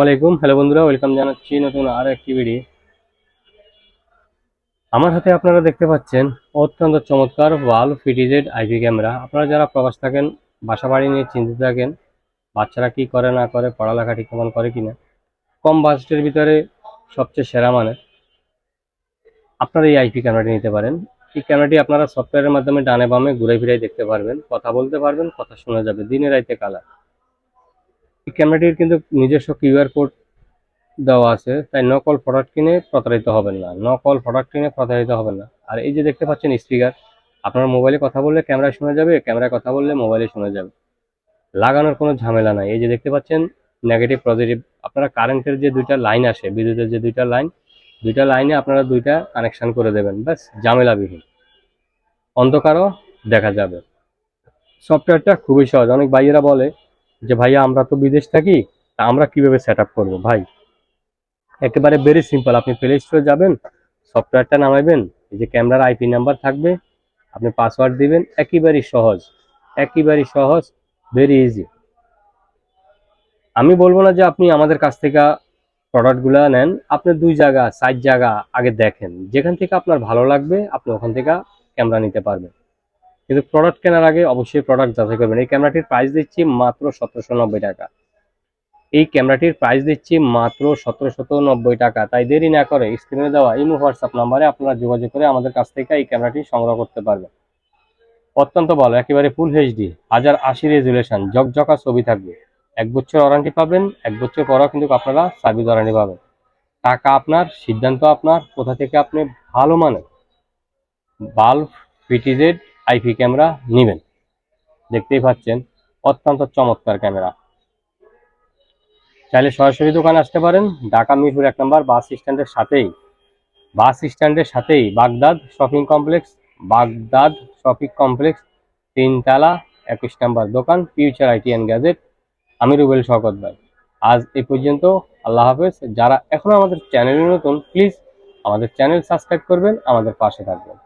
আসসালামাইকুম হ্যালো বন্ধুরা, ওয়েলকাম জানাচ্ছি নতুন আর একটি ভিডিও। আমার হাতে আপনারা দেখতে পাচ্ছেন অত্যন্ত চমৎকার ওয়াল ফিটিজেড আইপি ক্যামেরা। আপনারা যারা প্রবাস থাকেন, বাসা বাড়ি নিয়ে চিন্তিত থাকেন, বাচ্চারা কি করে, না করে, পড়ালেখা ঠিক কেমন করে কিনা, কম বাজেটের ভিতরে সবচেয়ে সেরা মানে আপনারা এই আইপি ক্যামেরাটি নিতে পারেন। এই ক্যামেরাটি আপনারা সফটওয়্যারের মাধ্যমে ডানে বামে ঘুরে ফিরে দেখতে পারবেন, কথা বলতে পারবেন, কথা শোনা যাবে, দিনে রাইতে কালার। এই ক্যামেরাটির কিন্তু নিজস্ব কিউআর কোড দেওয়া আছে, তাই নকল প্রোডাক্ট কিনে প্রতারিত হবেন না। নকল প্রোডাক্ট কিনে প্রতারিত হবেন না। আর এই যে দেখতে পাচ্ছেন স্পিকার আপনার মোবাইলে কথা বললে ক্যামেরায় শোনা যাবে ক্যামেরায় কথা বললে মোবাইলে শোনা যাবে। লাগানোর কোনো ঝামেলা নাই। এই যে দেখতে পাচ্ছেন নেগেটিভ পজিটিভ আপনারা কারেন্টের যে দুইটা লাইন আসে, বিদ্যুতের যে দুইটা লাইন দুইটা লাইনে আপনারা দুইটা কানেকশন করে দেবেন। ব্যাস, ঝামেলাবিহীন। অন্ধকারও দেখা যাবে। সফটওয়্যারটা খুবই সহজ। অনেক ভাইয়েরা বলে যে ভাইয়া, আমরা তো বিদেশ থাকি, তা আমরা কীভাবে সেট আপ করব? ভাই, একেবারে ভেরি সিম্পল আপনি প্লে স্টোরে যাবেন সফটওয়্যারটা নামাবেন এই যে ক্যামেরার আইপি নাম্বার থাকবে, আপনি পাসওয়ার্ড দিবেন, একেবারেই সহজ একেবারেই সহজ ভেরি ইজি আমি বলব না যে আপনি আমাদের কাছ থেকে প্রোডাক্টগুলো নেন, আপনি দুই জায়গা সাইড জায়গা আগে দেখেন, যেখান থেকে আপনার ভালো লাগবে, আপনি ওখান থেকে ক্যামেরা নিতে পারবেন। কিন্তু প্রোডাক্ট কেনার আগে অবশ্যই প্রোডাক্ট যাচাই করবেন। এই ক্যামেরাটির প্রাইস দিচ্ছি মাত্র সতেরোশো নব্বই টাকা। এই ক্যামেরাটির প্রাইস দিচ্ছি মাত্র সতেরোশত নব্বই টাকা। তাই দেরি না করে স্ক্রিনে দেওয়া ইমো হোয়াটসঅ্যাপ নাম্বারে আপনারা যোগাযোগ করে আমাদের কাছ থেকে এই ক্যামেরাটি সংগ্রহ করতে পারবেন। অত্যন্ত ভালো, একেবারে ফুল এইচডি হাজার আশি রেজুলেশন জকজকা ছবি থাকবে। এক বছর ওয়ারান্টি পাবেন, এক বছর পরও কিন্তু আপনারা সার্ভিস ওয়ারান্টি পাবেন। টাকা আপনার, সিদ্ধান্ত আপনার, কোথা থেকে আপনি ভালো মানের। বাল্ব পিটিজেড আইপি ক্যামেরা নেবেন। দেখতেই পাচ্ছেন, অত্যন্ত চমৎকার ক্যামেরা। চাইলে সরাসরি দোকানে আসতে পারেন। ঢাকা মিরপুর এক নম্বর বাস স্ট্যান্ডের সাথেই। বাস স্ট্যান্ডের সাথেই Baghdad shopping complex, Baghdad shopping complex, তিনতলা, একুশ নম্বর দোকান, ফিউচার আইটি অ্যান্ড গ্যাজেট। আমি রুবেল শওকত ভাই। আজ এ পর্যন্ত আল্লাহ হাফেজ। যারা এখনও আমাদের চ্যানেলে নতুন, প্লিজ আমাদের চ্যানেল সাবস্ক্রাইব করবেন, আমাদের পাশে থাকবেন।